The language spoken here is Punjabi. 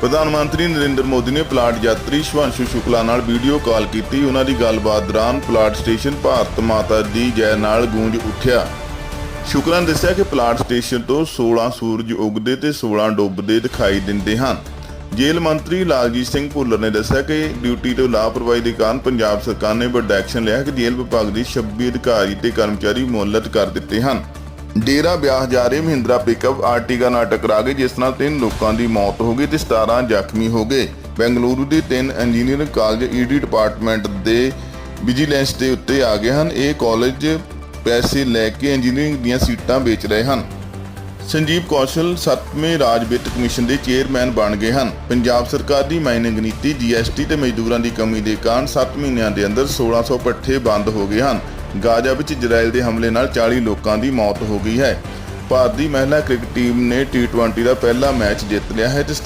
ਪ੍ਰਧਾਨ ਮੰਤਰੀ ਨਰਿੰਦਰ ਮੋਦੀ ਨੇ ਪਲਾਟ ਯਾਤਰੀ ਸ਼ਵਾਂਸ਼ੂ ਸ਼ੁਕਲਾ ਨਾਲ ਵੀਡੀਓ ਕਾਲ ਕੀਤੀ। ਉਹਨਾਂ ਦੀ ਗੱਲਬਾਤ ਦੌਰਾਨ ਪਲਾਟ ਸਟੇਸ਼ਨ ਭਾਰਤ ਮਾਤਾ ਦੀ ਜੈ ਨਾਲ ਗੂੰਜ ਉੱਠਿਆ। ਸ਼ੁਕਲਾ ਨੇ ਦੱਸਿਆ ਕਿ ਪਲਾਟ ਸਟੇਸ਼ਨ ਤੋਂ 16 ਸੂਰਜ ਉਗਦੇ ਤੇ 16 ਡੁੱਬਦੇ ਦਿਖਾਈ ਦਿੰਦੇ ਹਨ। ਜੇਲ੍ਹ ਮੰਤਰੀ ਲਾਲਜੀਤ ਸਿੰਘ ਭੁੱਲਰ ਨੇ ਦੱਸਿਆ ਕਿ ਡਿਊਟੀ ਤੋਂ ਲਾਪਰਵਾਹੀ ਦੇ ਕਾਰਨ ਪੰਜਾਬ ਸਰਕਾਰ ਨੇ ਵੱਡਾ ਐਕਸ਼ਨ ਲਿਆ ਕਿ ਜੇਲ੍ਹ ਵਿਭਾਗ ਦੇ 26 ਅਧਿਕਾਰੀ ਤੇ ਕਰਮਚਾਰੀ ਮੁਅੱਤਲ ਕਰ ਦਿੱਤੇ ਹਨ। ਡੇਰਾ ਵਿਆਹ ਜਾ ਰਹੇ ਮਹਿੰਦਰਾ ਪਿਕਅਪ ਆਰਟੀਗਾ ਨਾਲ ਟਕਰਾ ਗਈ ਜਿਸ ਨਾਲ ਤਿੰਨ ਲੋਕਾਂ ਦੀ ਮੌਤ ਹੋ ਗਈ ਤੇ 17 ਜ਼ਖਮੀ ਹੋ ਗਏ। ਬੈਂਗਲੁਰੂ ਦੇ ਤਿੰਨ ਇੰਜੀਨੀਅਰਿੰਗ ਕਾਲਜ ਈਡੀ ਡਿਪਾਰਟਮੈਂਟ ਦੇ ਵਿਜੀਲੈਂਸ ਦੇ ਉੱਤੇ ਆ ਗਏ ਹਨ। ਇਹ ਕਾਲਜ ਪੈਸੇ ਲੈ ਕੇ ਇੰਜੀਨੀਅਰਿੰਗ ਦੀਆਂ ਸੀਟਾਂ ਵੇਚ ਰਹੇ ਹਨ। ਸੰਜੀਵ ਕੌਸ਼ਲ 7ਵੇਂ ਰਾਜ ਵਿੱਤ ਕਮਿਸ਼ਨ ਦੇ ਚੇਅਰਮੈਨ ਬਣ ਗਏ ਹਨ। ਪੰਜਾਬ ਸਰਕਾਰ ਦੀ ਮਾਈਨਿੰਗ ਨੀਤੀ ਜੀਐਸਟੀ ਤੇ ਮਜ਼ਦੂਰਾਂ ਦੀ ਕਮੀ ਦੇ ਕਾਰਨ 7 ਮਹੀਨਿਆਂ ਦੇ ਅੰਦਰ 1600 ਪੱਠੇ ਬੰਦ ਹੋ ਗਏ ਹਨ। ਗਾਜ਼ਾ ਵਿੱਚ ਇਜ਼ਰਾਈਲ ਦੇ ਹਮਲੇ ਨਾਲ 40 ਲੋਕਾਂ ਦੀ ਮੌਤ ਹੋ ਗਈ ਹੈ। ਭਾਰਤੀ ਮਹਿਲਾ ਕ੍ਰਿਕਟ ਟੀਮ ਨੇ ਟੀ20 ਦਾ ਪਹਿਲਾ ਮੈਚ ਜਿੱਤ ਲਿਆ ਹੈ, ਜਿਸ